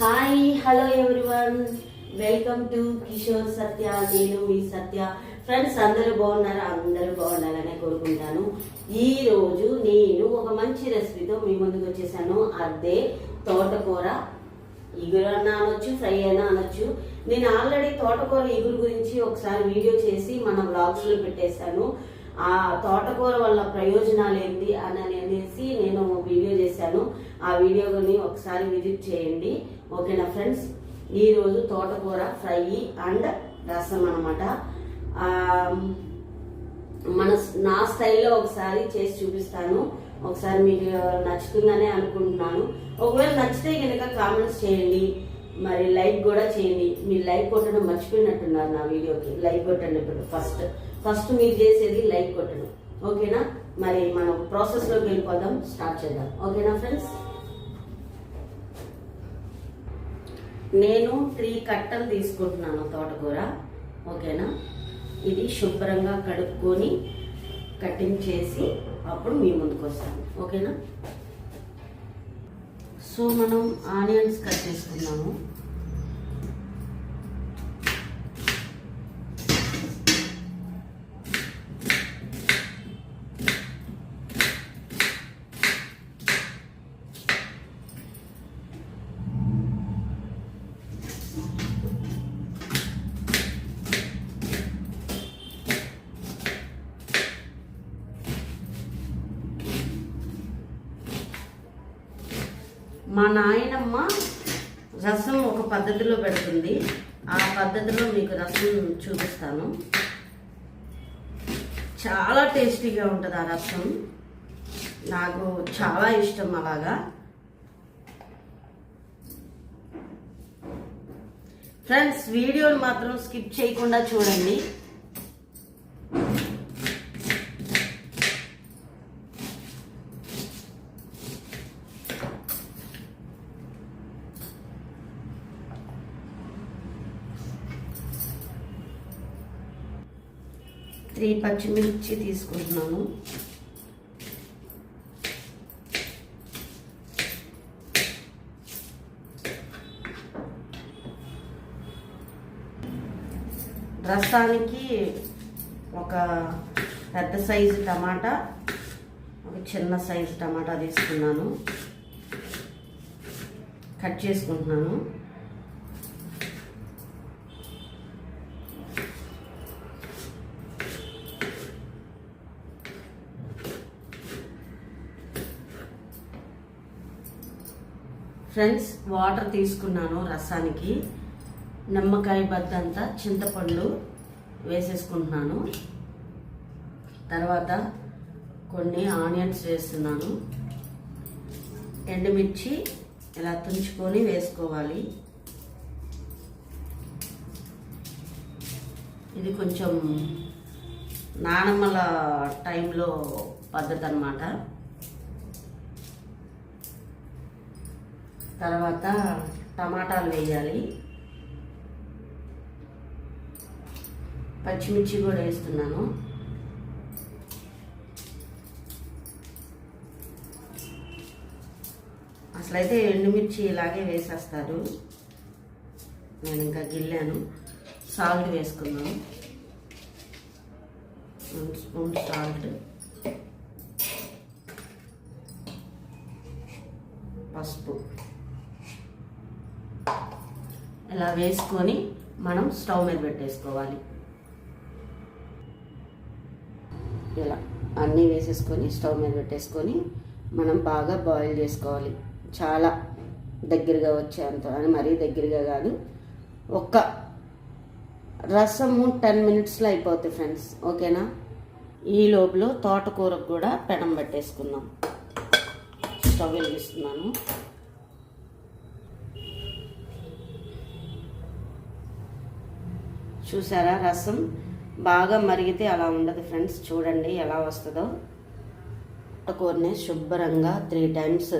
Hi hello everyone welcome to Kishore Satya నేను మీ సత్య friends అందరూ బాగున్నారా? అందరూ బాగుండాలని కోరుకుంటాను. ఈ రోజు నేను ఒక మంచి రెసిపీతో మీ ముందుకు వచ్చేసాను. అదే తోటకూర. ఇగురు అన్న అనొచ్చు ఫ్రై అయినా అనొచ్చు. నేను ఆల్రెడీ తోటకూర ఇగురు గురించి ఒకసారి వీడియో చేసి మన బ్లాగ్స్లో పెట్టేశాను. ఆ తోటకూర వల్ల ప్రయోజనాలు ఏంటి అని అనేసి నేను వీడియో చేశాను. ఆ వీడియోని ఒకసారి విజిట్ చేయండి. ఓకేనా ఫ్రెండ్స్? ఈరోజు తోటకూర ఫ్రై అండ్ రసం అనమాట మన నా స్టైల్లో ఒకసారి చేసి చూపిస్తాను. ఒకసారి మీకు నచ్చుతుందనే అనుకుంటున్నాను. ఒకవేళ నచ్చితే కనుక కామెంట్స్ చేయండి. మరి లైక్ కూడా చేయండి. మీరు లైక్ కొట్టడం మర్చిపోయినట్టున్నారు నా వీడియోకి. లైక్ కొట్టండి ఇప్పుడు ఫస్ట్. ఫస్ట్ మీరు చేసేది లైక్ కొట్టడం. ఓకేనా? మరి మనం ప్రాసెస్లోకి వెళ్ళిపోదాం. స్టార్ట్ చేద్దాం. ఓకేనా ఫ్రెండ్స్? నేను త్రీ కట్టలు తీసుకుంటున్నాను తోటకూర. ఓకేనా? ఇది శుభ్రంగా కడుక్కొని కటింగ్ చేసి అప్పుడు మీ ముందుకు వస్తాను. ఓకేనా? సో మనం ఆనియన్స్ కట్ చేసుకున్నాము మా నాయనమ్మ రసం ఒక పద్ధతిలో పెడుతుంది. ఆ పద్ధతిలో మీకు రసం చూపిస్తాను. చాలా టేస్టీగా ఉంటుంది ఆ రసం. నాకు చాలా ఇష్టం అలాగా. ఫ్రెండ్స్ వీడియోని మాత్రం స్కిప్ చేయకుండా చూడండి. త్రీ పచ్చిమిర్చి తీసుకుంటున్నాను. రసానికి ఒక పెద్ద సైజు టమాటా ఒక చిన్న సైజు టమాటా తీసుకున్నాను. కట్ చేసుకుంటున్నాను. ఫ్రెండ్స్ వాటర్ తీసుకున్నాను రసానికి. నిమ్మకాయ బద్దంతా చింతపండు వేసేసుకుంటున్నాను. తర్వాత కొన్ని ఆనియన్స్ వేస్తున్నాను. ఎండుమిర్చి ఇలా తుంచుకొని వేసుకోవాలి. ఇది కొంచెం నానమ్మల టైంలో పద్ధతి అన్నమాట తర్వాత టమాటాలు వేయాలి. పచ్చిమిర్చి కూడా వేస్తున్నాను. అసలైతే ఎండుమిర్చి ఇలాగే వేసేస్తారు నేను ఇంకా గిల్లాను. సాల్ట్ వేసుకున్నాను వన్ స్పూన్ సాల్ట్. పసుపు. ఇలా వేసుకొని మనం స్టవ్ మీద పెట్టేసుకోవాలి. ఇలా అన్నీ వేసేసుకొని స్టవ్ మీద పెట్టేసుకొని మనం బాగా బాయిల్ చేసుకోవాలి. చాలా దగ్గరగా వచ్చేంత అని మరీ దగ్గరగా కాదు. ఒక్క రసము టెన్ మినిట్స్లో అయిపోతుంది ఫ్రెండ్స్. ఓకేనా? ఈ లోపల తోటకూరకు కూడా పెనం పెట్టేసుకుందాం. స్టవ్ వెలిగిస్తున్నాను. చూసారా? రసం బాగా మరిగితే అలా ఉండదు ఫ్రెండ్స్. చూడండి ఎలా వస్తుందో. కూరని శుభ్రంగా three times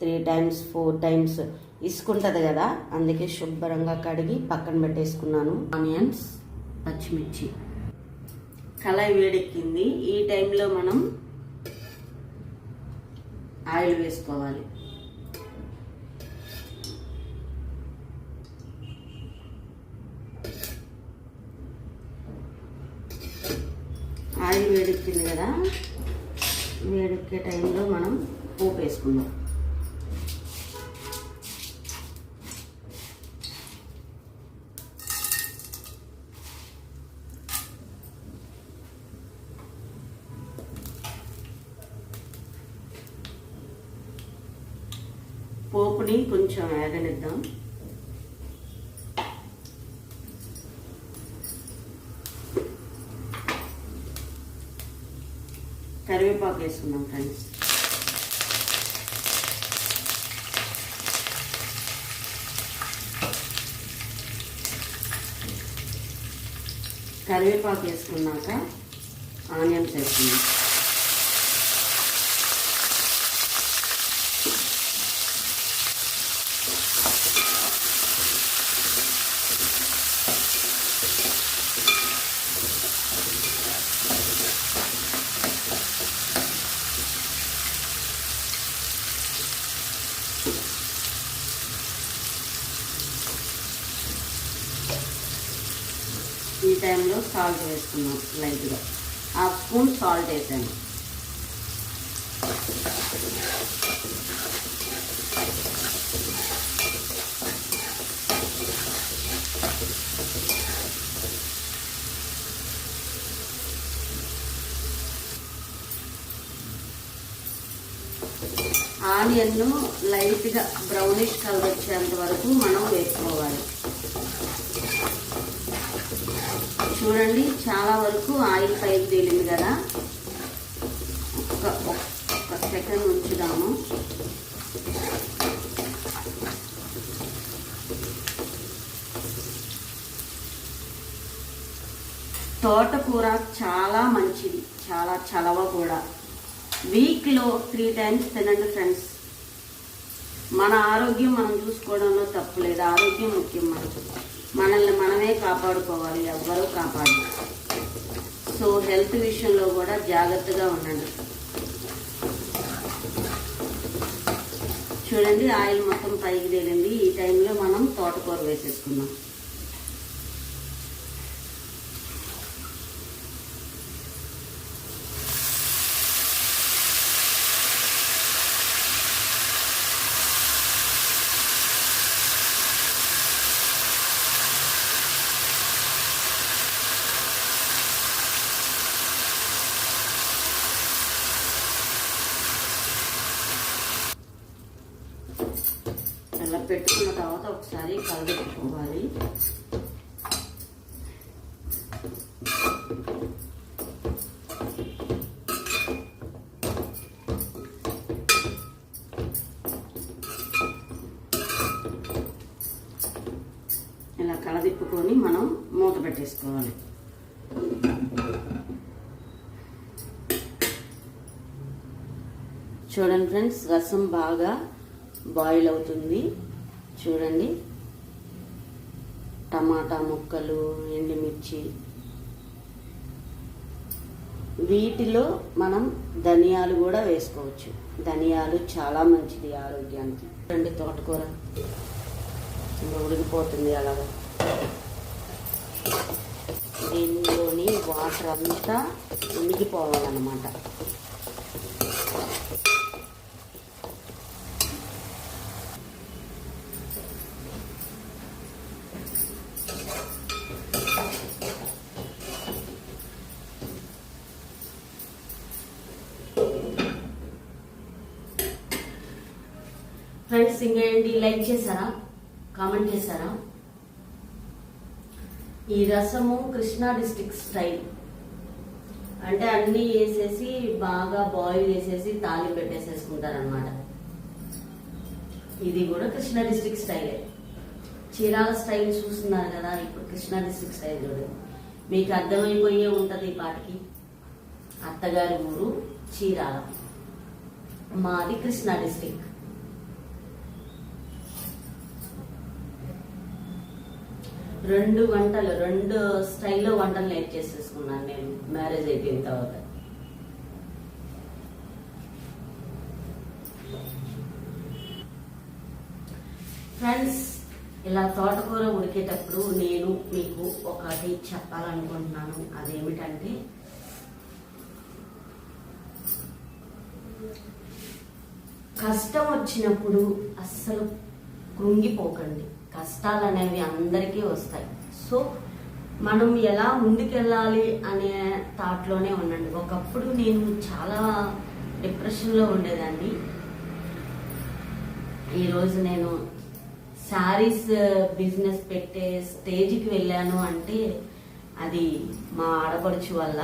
three times four times ఇసుకుంటుంది కదా? అందుకే శుభ్రంగా కడిగి పక్కన పెట్టేసుకున్నాను. ఆనియన్స్ పచ్చిమిర్చి. కళాయి వేడెక్కింది. ఈ టైంలో మనం ఆయిల్ వేసుకోవాలి వేడెక్కింది కదా? వేడెక్కే టైంలో మనం పోపు వేసుకుందాం. పోపుని కొంచెం వేగనిద్దాం. కరివేపాకు వేసుకుందాం ఫ్రెండ్స్. కరివేపాకు వేసుకున్నాక ఆనియన్స్ వేసుకుందాం. ఈ టైంలో సాల్ట్ వేసుకున్నాం లైట్గా. హాఫ్ స్పూన్ సాల్ట్ వేసాను. ఆనియన్ను లైట్గా బ్రౌనిష్ కలర్ వచ్చేంత వరకు మనం వేసుకోవాలి. చూడండి చాలా వరకు ఆయిల్ పైకి తేలింది కదా. ఒక ఒక సెకండ్ ఉంచుదాము. తోటకూర చాలా మంచిది చాలా చలవ కూడా వీక్లో త్రీ టైమ్స్ తినండి ఫ్రెండ్స్. మన ఆరోగ్యం మనం చూసుకోవడంలో తప్పు లేదు ఆరోగ్యం ముఖ్యం మనకు. మనల్ని మనమే కాపాడుకోవాలి ఎవ్వరూ కాపాడు సో హెల్త్ విషయంలో కూడా జాగ్రత్తగా ఉండండి. చూడండి ఆయిల్ మొత్తం పైకి తేలింది. ఈ టైంలో మనం తోటకూర వేసేసుకుందాం ఇలా పెట్టుకున్న తర్వాత ఒకసారి ఇలా కలదిప్పుకొని మనం మూత పెట్టేసుకోవాలి. చూడండి ఫ్రెండ్స్ రసం బాగా బాయిల్ అవుతుంది. చూడండి. టమాటా ముక్కలు ఎండుమిర్చి. వీటిలో మనం ధనియాలు కూడా వేసుకోవచ్చు. ధనియాలు చాలా మంచిది ఆరోగ్యానికి. రెండు తోటకూర. ఉడికిపోతుంది అలాగా. దీనిలోని వాటర్ అంతా ఉనికిపోవాలన్నమాట ఫ్రెండ్స్ ఇంకేంటి లైక్ చేశారా? కామెంట్ చేశారా? ఈ రసము కృష్ణా డిస్టిక్ స్టైల్ అంటే అన్నీ వేసేసి బాగా బాయిల్ చేసేసి తాలి పెట్టేసేసుకుంటారనమాట ఇది కూడా కృష్ణా డిస్టిక్ స్టైలే చీరాల స్టైల్ చూస్తున్నారు కదా ఇప్పుడు కృష్ణా డిస్టిక్ స్టైల్ చూడండి మీకు అర్థమైపోయే ఉంటుంది ఈ పాటికి. అత్తగారి ఊరు చీరాల మాది కృష్ణా డిస్టిక్ రెండు వంటలు రెండు స్టైల్లో వంటలు నేర్చేసేసుకున్నాను నేను. మ్యారేజ్ అయిపోయిన తర్వాత. ఫ్రెండ్స్ ఇలా తోటకూర ఉడికేటప్పుడు నేను మీకు ఒకటి చెప్పాలనుకుంటున్నాను. అదేమిటంటే కష్టం వచ్చినప్పుడు అస్సలు కృంగిపోకండి. కష్టాలు అనేవి అందరికీ వస్తాయి. సో మనం ఎలా ముందుకెళ్ళాలి అనే థాట్లోనే ఉండండి. ఒకప్పుడు నేను చాలా డిప్రెషన్లో ఉండేదాన్ని. ఈరోజు నేను శారీస్ బిజినెస్ పెట్టే స్టేజ్కి వెళ్ళాను అంటే అది మా ఆడపడుచు వల్ల.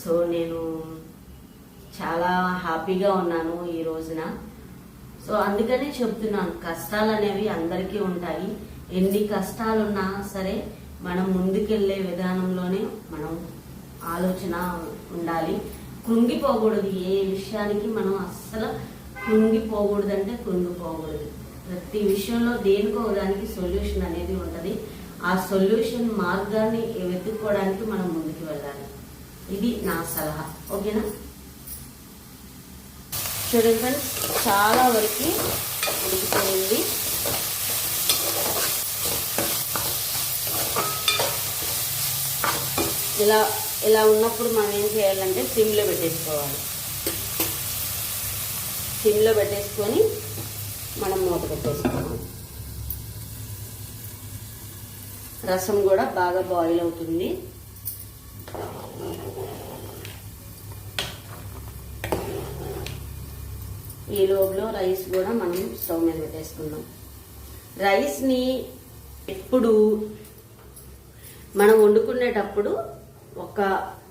సో నేను చాలా హ్యాపీగా ఉన్నాను ఈ రోజున. సో అందుకనే చెప్తున్నాను కష్టాలు అనేవి అందరికీ ఉంటాయి. ఎన్ని కష్టాలున్నా సరే మనం ముందుకెళ్ళే విధానంలోనే మనం ఆలోచన ఉండాలి. కృంగిపోకూడదు ఏ విషయానికి మనం అస్సలు కృంగిపోకూడదు అంటే కృంగిపోకూడదు. ప్రతి విషయంలో దేనికో దానికి సొల్యూషన్ అనేది ఉంటుంది. ఆ సొల్యూషన్ మార్గాన్ని వెతుక్కోవడానికి మనం ముందుకు వెళ్ళాలి. ఇది నా సలహా. ఓకేనా? చూడండి ఫ్రెండ్స్ చాలా వరకు ఉడికిపోయింది. ఇలా ఇలా ఉన్నప్పుడు మనం ఏం చేయాలంటే సిమ్లో పెట్టేసుకోవాలి. సిమ్లో పెట్టేసుకొని మనం మూత పెట్టేసుకోవాలి. రసం కూడా బాగా బాయిల్ అవుతుంది. ఈ లోపులో రైస్ కూడా మనం స్టవ్ మీద పెట్టేసుకుందాం. రైస్ని ఎప్పుడు మనం వండుకునేటప్పుడు ఒక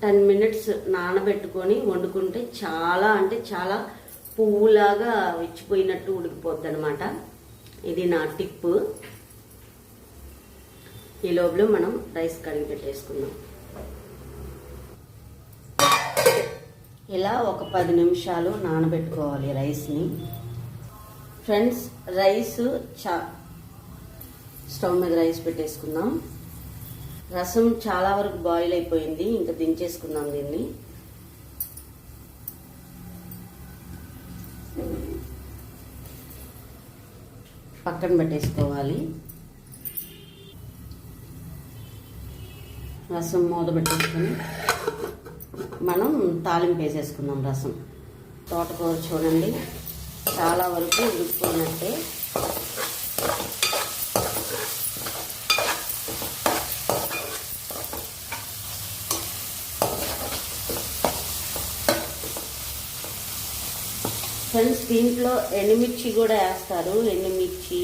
టెన్ మినిట్స్ నానబెట్టుకొని వండుకుంటే చాలా అంటే చాలా పువ్వులాగా విచ్చిపోయినట్టు ఉడికిపోద్ది అనమాట ఇది నా టిప్ ఈ లోపల మనం రైస్ కడిగి పెట్టేసుకుందాం. ఇలా ఒక పది నిమిషాలు నానబెట్టుకోవాలి రైస్ని. ఫ్రెండ్స్ రైస్ చా స్టవ్ మీద రైస్ పెట్టేసుకుందాం. రసం చాలా వరకు బాయిల్ అయిపోయింది ఇంకా దించేసుకుందాం దీన్ని. పక్కన పెట్టేసుకోవాలి. రసం మూత పెట్టేసుకొని మనం తాలింపు వేసేసుకుందాం రసం. తోటకూర చూడండి. చాలా వరకు ఉడికిపోయినట్టే. ఫ్రెండ్స్ దీంట్లో ఎండుమిర్చి కూడా వేస్తారు. ఎండుమిర్చి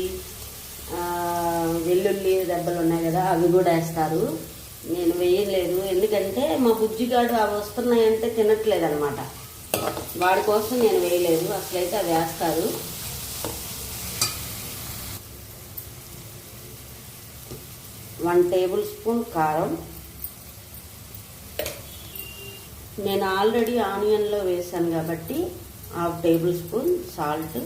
వెల్లుల్లి దెబ్బలు ఉన్నాయి కదా అవి కూడా వేస్తారు. నేను వేయలేదు. ఎందుకంటే మా బుజ్జిగాడు అవి వస్తున్నాయంటే తినట్లేదు అనమాట వాడి కోసం నేను వేయలేదు. అసలైతే అవి వేస్తారు. వన్ టేబుల్ స్పూన్ కారం. నేను ఆల్రెడీ ఆనియన్లో వేసాను కాబట్టి హాఫ్ టేబుల్ స్పూన్ సాల్ట్.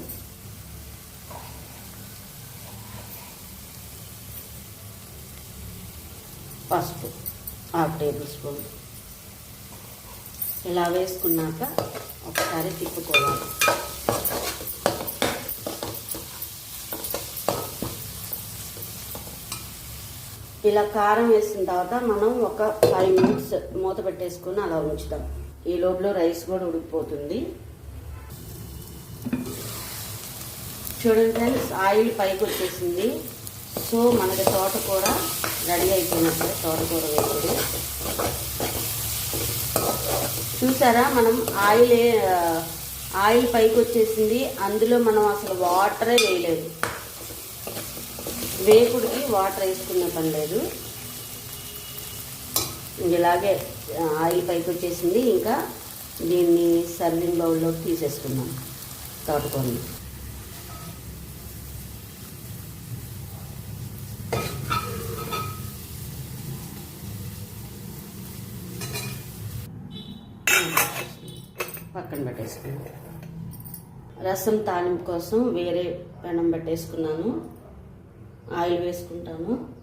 పసుపు హాఫ్ టేబుల్ స్పూన్. ఇలా వేసుకున్నాక ఒకసారి తిప్పుకోవాలి. ఇలా కారం వేసిన తర్వాత మనం ఒక ఫైవ్ మినిట్స్ మూత పెట్టేసుకుని అలా ఉంచుతాం. ఈ లోపల రైస్ కూడా ఉడికిపోతుంది. చూడండి ఫ్రెండ్స్ ఆయిల్ పైకి వచ్చేసింది. సో మనకి తోటకూర రెడీ అయిపోయినట్టు తోటకూర వేసుడు చూసారా మనం ఆయిల్ ఆయిల్ పైకి వచ్చేసింది. అందులో మనం అసలు వాటరే వేయలేదు. వేపుడికి వాటర్ వేసుకునే పని లేదు. ఇలాగే ఆయిల్ పైకి వచ్చేసింది. ఇంకా దీన్ని సర్వింగ్ బౌల్లోకి తీసేసుకున్నాం తోటకూరని. రసం తాలింపు కోసం వేరే పెనం పెట్టేసుకున్నాను. ఆయిల్ వేసుకుంటాను.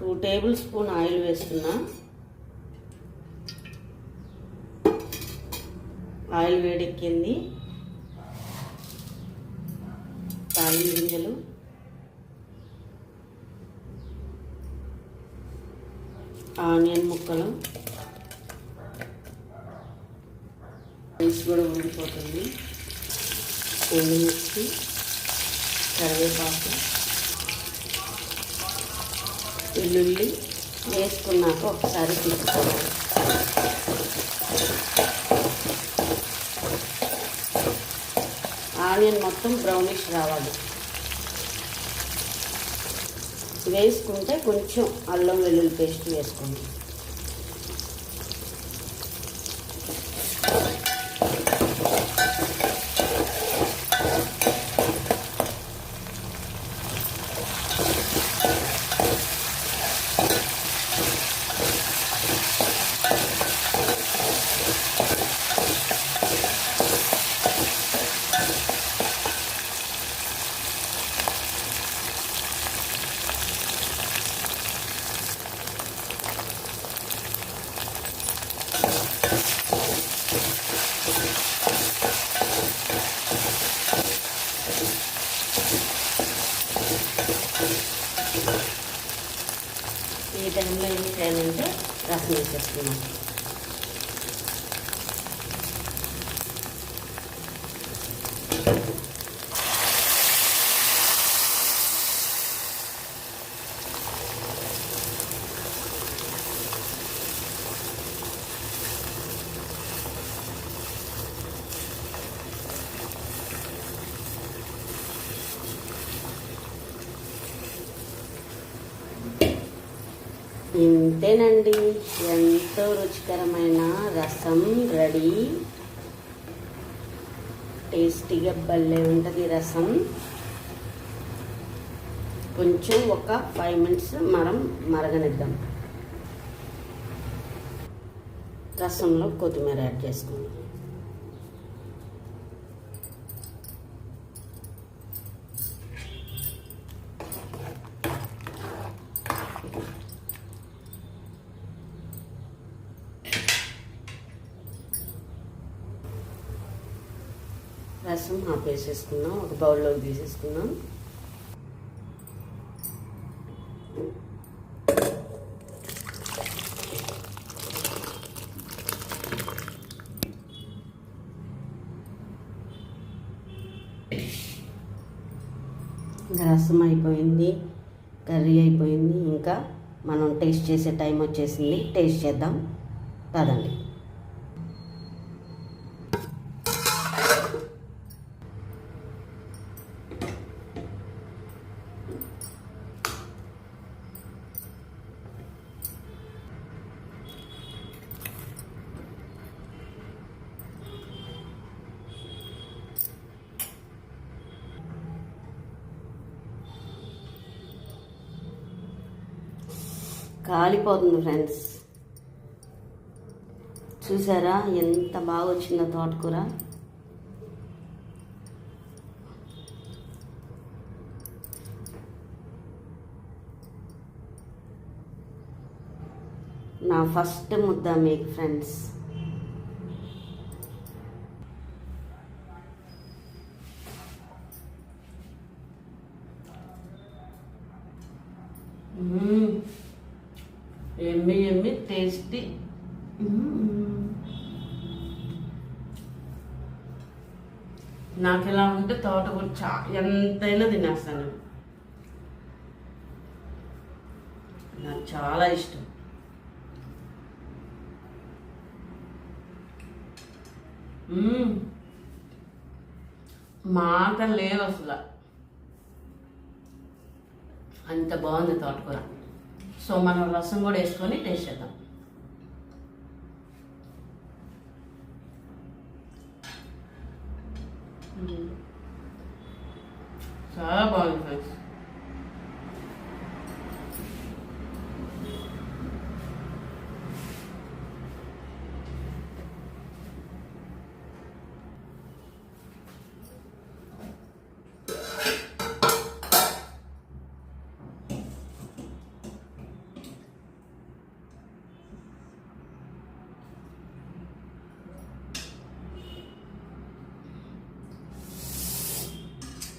టూ టేబుల్ స్పూన్ ఆయిల్ వేస్తున్నా. ఆయిల్ వేడెక్కింది. తాలింపు గింజలు. ఆనియన్ ముక్కలు. రైస్ కూడా ఉడికిపోతుంది ఎండుమిర్చి కరివేపాకు వెల్లుల్లి వేసుకున్నాక ఒకసారి తిప్పుకోవాలి ఆనియన్ మొత్తం బ్రౌనిష్ రావాలి. వేసుకుంటే కొంచెం అల్లం వెల్లుల్లి పేస్ట్ వేసుకోండి ఈ టైంలో రసం వేసేస్తున్నాం Thank you. ఇంతేనండి. ఎంతో రుచికరమైన రసం రెడీ. టేస్టీగా భలే ఉంటుంది రసం. కొంచెం ఒక ఫైవ్ మినిట్స్ మనం మరగనిద్దాం. రసంలో కొత్తిమీర యాడ్ చేసుకుందాం. వేసేసుకున్నాం ఒక బౌల్లోకి తీసేసుకున్నాం. రసం అయిపోయింది కర్రీ అయిపోయింది ఇంకా మనం టేస్ట్ చేసే టైం వచ్చేసింది. టేస్ట్ చేద్దాం. పదండి. కాలిపోతుంది ఫ్రెండ్స్. చూసారా ఎంత బాగా వచ్చిందో తోటకూర? నా ఫస్ట్ ముద్ద మీకు ఫ్రెండ్స్. నాకు ఎలా ఉంటే తోటకూర చా ఎంతైనా తినేస్తాను. నాకు చాలా ఇష్టం. మాట లేవు అసలు. అంత బాగుంది తోటకూర. సో మనం రసం కూడా వేసుకొని టేస్ట్ చేద్దాం. మ్మ్. చాలా బాగుంది ఫ్రెండ్స్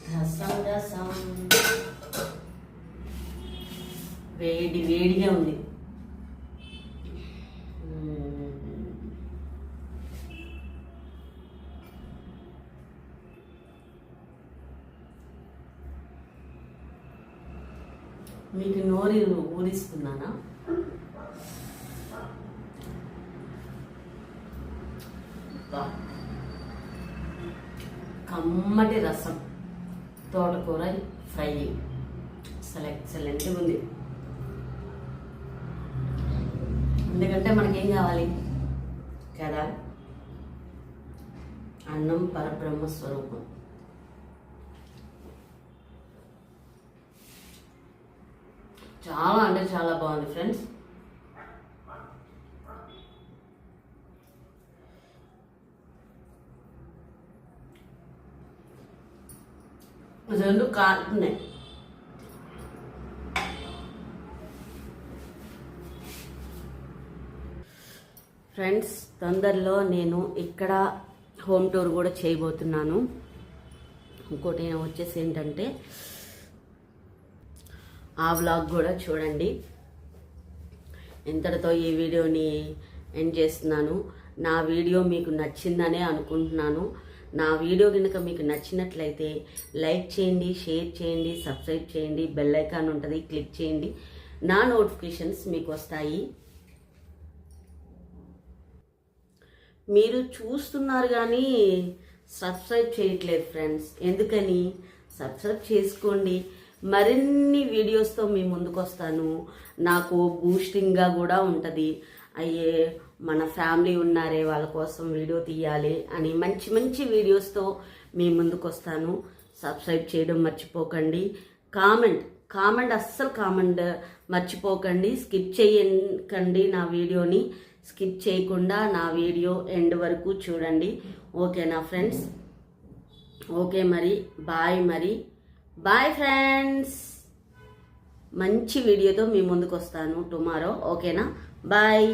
రసం రసం వేడి వేడిగా ఉంది మ్మ్. మీకు నోరి ఊరిస్తున్నానా. కమ్మటి రసం. తోటకూర ఫ్రై. అసలు ఎక్సలెంట్గా ఉంది. ఎందుకంటే మనకేం కావాలి? కదా? అన్నం పరబ్రహ్మ స్వరూపం. చాలా అంటే చాలా బాగుంది ఫ్రెండ్స్ రెండు కారుతున్నాయి ఫ్రెండ్స్ తొందరలో నేను ఇక్కడ హోమ్ టూర్ కూడా చేయబోతున్నాను. ఇంకోటి వచ్చేసి ఏంటంటే ఆ వ్లాగ్ కూడా చూడండి. ఇంతటితో ఈ వీడియోని ఎండ్ చేస్తున్నాను. నా వీడియో మీకు నచ్చిందనే అనుకుంటున్నాను. నా వీడియో కనుక మీకు నచ్చినట్లయితే లైక్ చేయండి షేర్ చేయండి సబ్స్క్రైబ్ చేయండి బెల్ ఐకాన్ ఉంటుంది క్లిక్ చేయండి. నా నోటిఫికేషన్స్ మీకు వస్తాయి. మీరు చూస్తున్నారు కానీ సబ్స్క్రైబ్ చేయట్లేదు ఫ్రెండ్స్ ఎందుకని? సబ్స్క్రైబ్ చేసుకోండి. మరిన్ని వీడియోస్తో మీ ముందుకు వస్తాను నాకు బూస్టింగ్గా కూడా ఉంటుంది. అయ్యే మన ఫ్యామిలీ ఉన్నారే వాళ్ళ కోసం వీడియో తీయాలి అని మంచి మంచి వీడియోస్తో మీ ముందుకు వస్తాను సబ్స్క్రైబ్ చేయడం మర్చిపోకండి. కామెంట్ కామెంట్ అస్సలు కామెంట్ మర్చిపోకండి. స్కిప్ చేయకండి నా వీడియోని స్కిప్ చేయకుండా నా వీడియో ఎండ్ వరకు చూడండి. ఓకేనా ఫ్రెండ్స్ ఓకే మరి బాయ్ మరి. బాయ్ ఫ్రెండ్స్ మంచి వీడియోతో మీ ముందుకు వస్తాను టుమారో. ఓకేనా? బాయ్